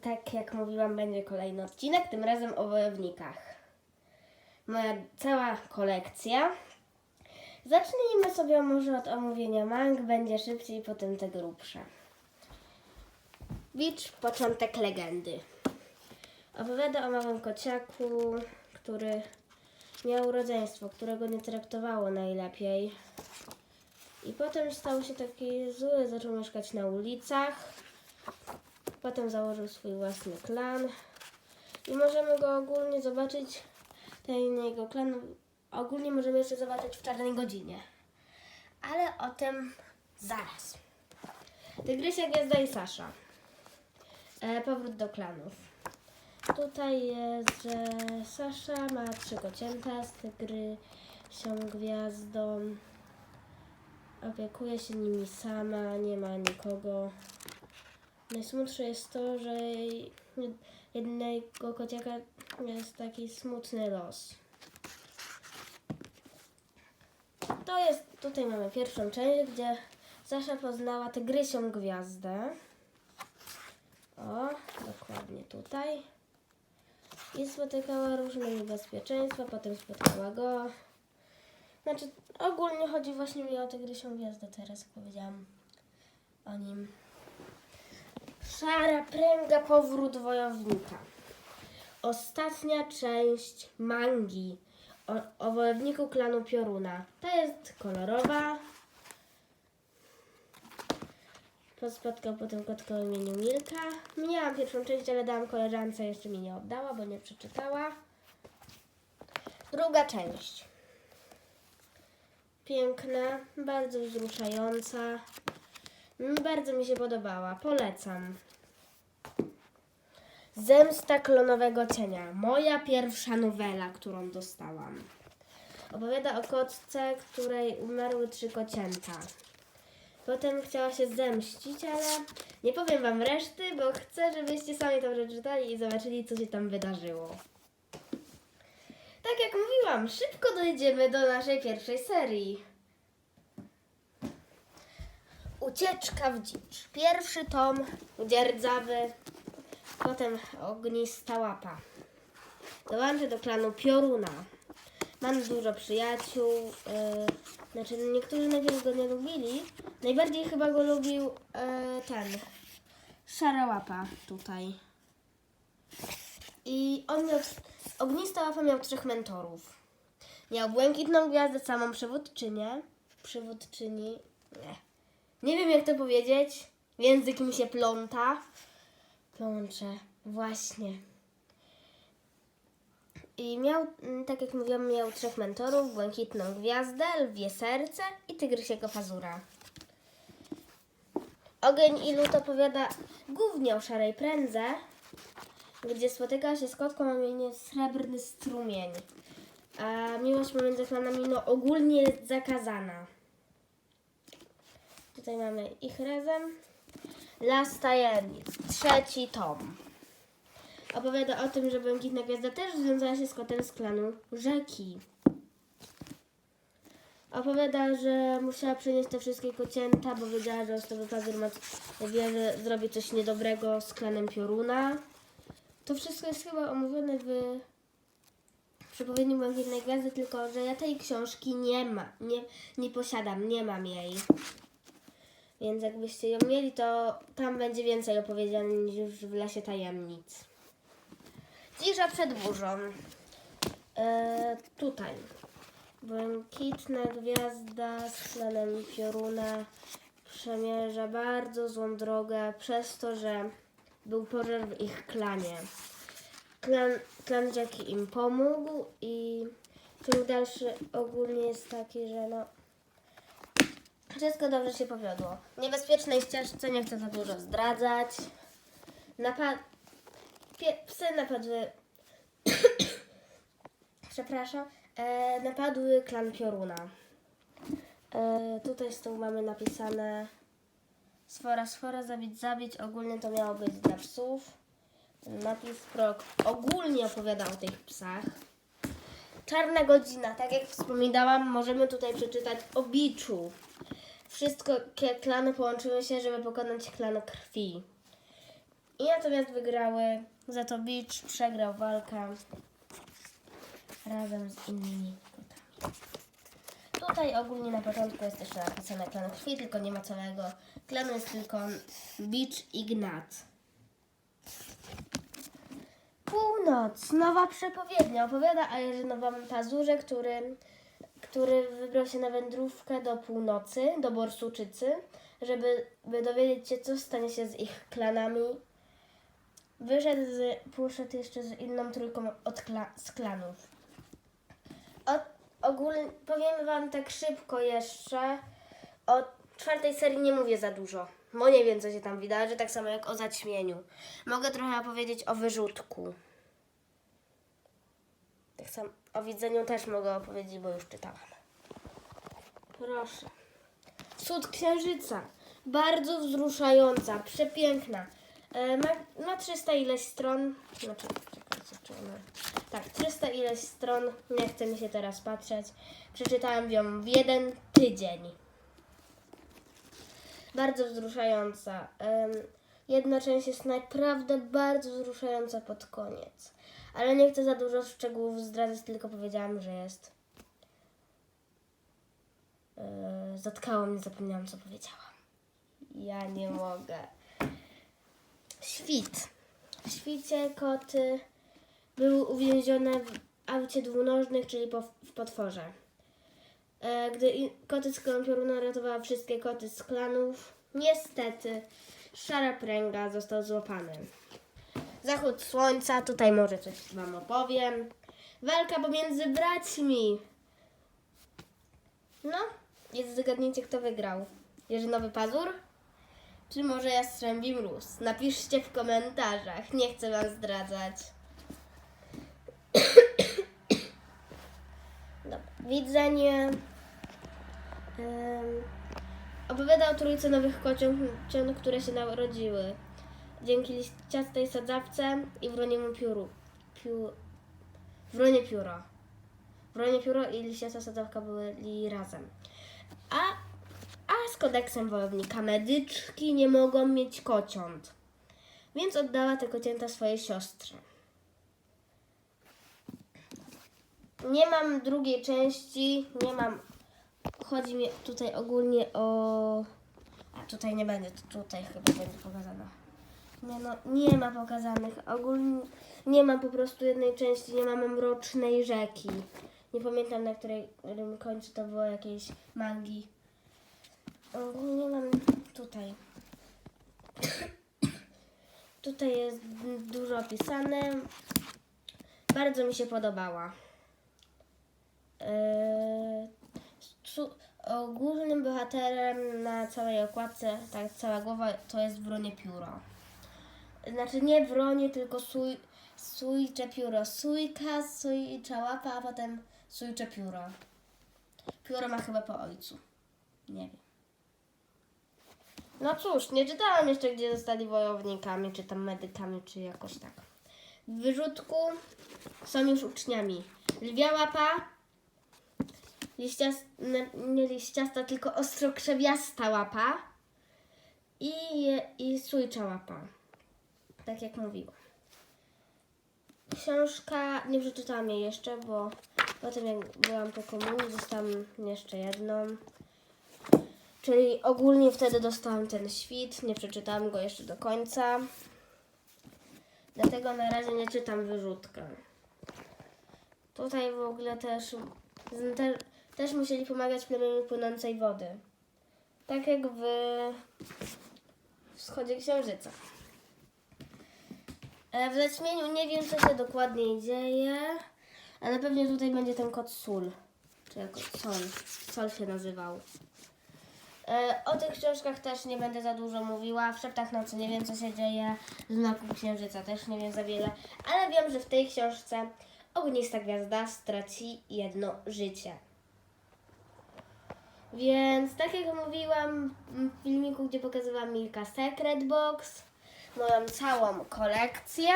tak jak mówiłam, będzie kolejny odcinek, tym razem o wojownikach. Moja cała kolekcja. Zacznijmy sobie może od omówienia mang, będzie szybciej, potem te grubsze. Beach, początek legendy. Opowiada o małym kociaku, który miał rodzeństwo, którego nie traktowało najlepiej. I potem stał się taki zły, zaczął mieszkać na ulicach. Potem założył swój własny klan. I możemy go ogólnie zobaczyć, ten jego klan, ogólnie możemy jeszcze zobaczyć w Czarnej Godzinie. Ale o tym zaraz. Tygrysia, Gwiazda i Sasza. E, powrót do klanów. Tutaj jest, że Sasza ma trzy kocięta z tygrysią gwiazdą. Opiekuje się nimi sama, nie ma nikogo. Najsmutsze jest to, że jednego kociaka jest taki smutny los. To jest, tutaj mamy pierwszą część, gdzie Sasza poznała tygrysią gwiazdę. O, dokładnie tutaj. I spotykała różne niebezpieczeństwa, potem spotkała go. Znaczy, ogólnie chodzi właśnie mi o tygrysią gwiazdę teraz, powiedziałam o nim. Szara pręga, powrót wojownika. Ostatnia część mangi o, o wojowniku klanu Pioruna. Ta jest kolorowa. Spotkał potem kotka o imieniu Milka. Miałam pierwszą część, ale dałam koleżance, jeszcze mi nie oddała, bo nie przeczytała. Druga część. Piękna, bardzo wzruszająca. Mm, Bardzo mi się podobała. Polecam. Zemsta klonowego cienia. Moja pierwsza nowela, którą dostałam. Opowiada o kotce, której umarły trzy kocięta. Potem chciała się zemścić, ale nie powiem wam reszty, bo chcę, żebyście sami to przeczytali i zobaczyli, co się tam wydarzyło. Tak jak mówiłam, szybko dojdziemy do naszej pierwszej serii. Ucieczka w dzicz. Pierwszy tom, udzierdzawy, potem ognista łapa. Dołączę do klanu Pioruna. Mam dużo przyjaciół. Yy, znaczy, niektórzy najpierw go nie lubili. Najbardziej chyba go lubił yy, ten. Szara łapa tutaj. I on miał. Ognista łapa miał trzech mentorów. Miał błękitną gwiazdę, samą przywódczynię. Przywódczyni. Nie. Nie wiem jak to powiedzieć. Język mi się pląta. Plącze. Właśnie. I miał, mm, tak jak mówiłam, miał trzech mentorów. Błękitną gwiazdę, lwie serce i tygrysiego pazura. Ogień i lód opowiada głównie o szarej prędze, gdzie spotyka się z kotką o imieniu Srebrny Strumień. A miłość pomiędzy klanami no, ogólnie jest zakazana. Tutaj mamy ich razem. Las Tajemnic, trzeci tom. Opowiada o tym, że Błękitna Gwiazda też związała się z kotem z klanu Rzeki. Opowiada, że musiała przynieść te wszystkie kocięta, bo wiedziała, że Ostrowy Pazur ma wie, że zrobi coś niedobrego z klanem Pioruna. To wszystko jest chyba omówione w przepowiedni Błękitnej Gwiazdy, tylko że ja tej książki nie ma, nie, nie posiadam, nie mam jej. Więc jakbyście ją mieli, to tam będzie więcej opowiedziane niż już w Lesie Tajemnic. Cisza przed burzą. E, tutaj. Błękitna gwiazda z klanem Pioruna przemierza bardzo złą drogę przez to, że był pożar w ich klanie. Klan, klan Jackie im pomógł i film dalszy ogólnie jest taki, że no wszystko dobrze się powiodło. Niebezpiecznej ścieżce nie chcę za dużo zdradzać. Napad... Pie... Psy napadły... Przepraszam. E, napadły klan Pioruna. E, tutaj z tyłu mamy napisane Sfora, sfora, zabić, zabić. Ogólnie to miało być dla psów. Napis prok ogólnie opowiada o tych psach. Czarna godzina, tak jak wspominałam, możemy tutaj przeczytać o biczu. Wszystkie klany połączyły się, żeby pokonać klan krwi. I natomiast wygrały, za to Beach przegrał walkę razem z innymi kotami. Tutaj ogólnie na początku jest jeszcze napisane klan krwi, tylko nie ma całego klanu, jest tylko Beach i Gnat. Północ, nowa przepowiednia. Opowiada o Jerzynowym Pazurze, który, który wybrał się na wędrówkę do północy, do Borsuczycy, żeby by dowiedzieć się, co stanie się z ich klanami. Wyszedł z, poszedł jeszcze z inną trójką od kla, z klanów. Od, ogólnie powiem Wam tak szybko jeszcze. O czwartej serii nie mówię za dużo, bo nie wiem, co się tam wydarzy, tak samo jak o zaćmieniu. Mogę trochę opowiedzieć o wyrzutku. Tak samo o widzeniu też mogę opowiedzieć, bo już czytałam. Proszę. Cud Księżyca. Bardzo wzruszająca, przepiękna. E, ma, ma 300 ileś stron. Znaczy, czekajcie, czy ona... Tak, 300 ileś stron. Nie chce mi się teraz patrzeć. Przeczytałam ją w jeden tydzień. Bardzo wzruszająca. Em, jedna część jest naprawdę bardzo wzruszająca pod koniec. Ale nie chcę za dużo szczegółów zdradzać, tylko powiedziałam, że jest. Yy, zatkało mnie, zapomniałam co powiedziałam. Ja nie mogę. Świt. W świcie koty były uwięzione w aucie dwunożnych, czyli po, w potworze. E, gdy i- koty z klanu pioruna ratowała wszystkie koty z klanów, niestety szara pręga został złapany. Zachód słońca, tutaj może coś Wam opowiem. Walka pomiędzy braćmi. No, jest zgadnijcie kto wygrał. Jerzynowy Pazur? Czy może Jastrzębi Mróz? Napiszcie w komentarzach, nie chcę Wam zdradzać. Widzenie. Um, opowiada o trójce nowych kociąg, które się narodziły. Dzięki liściastej sadzawce i wroniemu pióru. Piu, wronie pióro. Wronie pióro i liściasta sadzawka byli razem. A, a z kodeksem wojownika medyczki nie mogą mieć kociąt. Więc oddała te kocięta swojej siostrze. Nie mam drugiej części, nie mam. Chodzi mi tutaj ogólnie o. A tutaj nie będzie, tutaj chyba będzie pokazane. Nie no, nie ma pokazanych. Ogólnie nie ma po prostu jednej części, nie mamy mrocznej rzeki. Nie pamiętam na której końcu to było jakiejś mangi. Ogólnie mam tutaj. Tutaj jest dużo opisane. Bardzo mi się podobała. Eee, ogólnym bohaterem na całej okładce, tak cała głowa, to jest wronie pióro. Znaczy nie wronie, tylko suj, sujcze pióro. Sujka, sujcza łapa, a potem sujcze pióro. Pióro ma chyba po ojcu. Nie wiem. No cóż, nie czytałam jeszcze, gdzie zostali wojownikami, czy tam medykami, czy jakoś tak. W wyrzutku są już uczniami. Lwia łapa, liściasta, nie liściasta, tylko ostrokrzewiasta łapa i, i sujcza łapa. Tak jak mówiłam. Książka, nie przeczytałam jej jeszcze, bo potem jak byłam po komunii, dostałam jeszcze jedną. Czyli ogólnie wtedy dostałam ten świt, nie przeczytałam go jeszcze do końca. Dlatego na razie nie czytam wyrzutkę. Tutaj w ogóle też, te, też musieli pomagać plemieniu płynącej wody. Tak jak w wschodzie księżyca. W zaćmieniu nie wiem, co się dokładnie dzieje, ale pewnie tutaj będzie ten kot Sul. Czy jako Sol. Sol się nazywał. E, O tych książkach też nie będę za dużo mówiła. W Szeptach Nocy nie wiem, co się dzieje. Znaku Księżyca też nie wiem za wiele. Ale wiem, że w tej książce ognista gwiazda straci jedno życie. Więc tak jak mówiłam w filmiku, gdzie pokazywałam Milka Secret Box, moją całą kolekcję.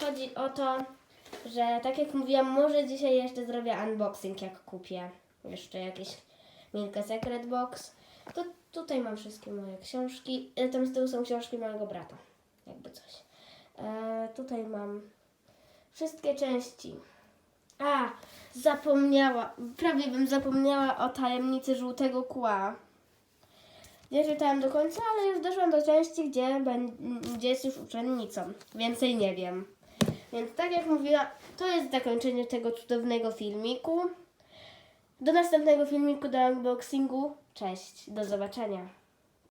Chodzi o to, że tak jak mówiłam, może dzisiaj jeszcze zrobię unboxing, jak kupię jeszcze jakiś Milka Secret Box. To tutaj mam wszystkie moje książki. E, Tam z tyłu są książki mojego brata. Jakby coś. E, tutaj mam wszystkie części. A, zapomniała. Prawie bym zapomniała o tajemnicy żółtego kła. Nie czytałem do końca, ale już doszłam do części, gdzie, gdzie jest już uczennicą. Więcej nie wiem. Więc tak jak mówiła, to jest zakończenie tego cudownego filmiku. Do następnego filmiku, do unboxingu. Cześć, do zobaczenia.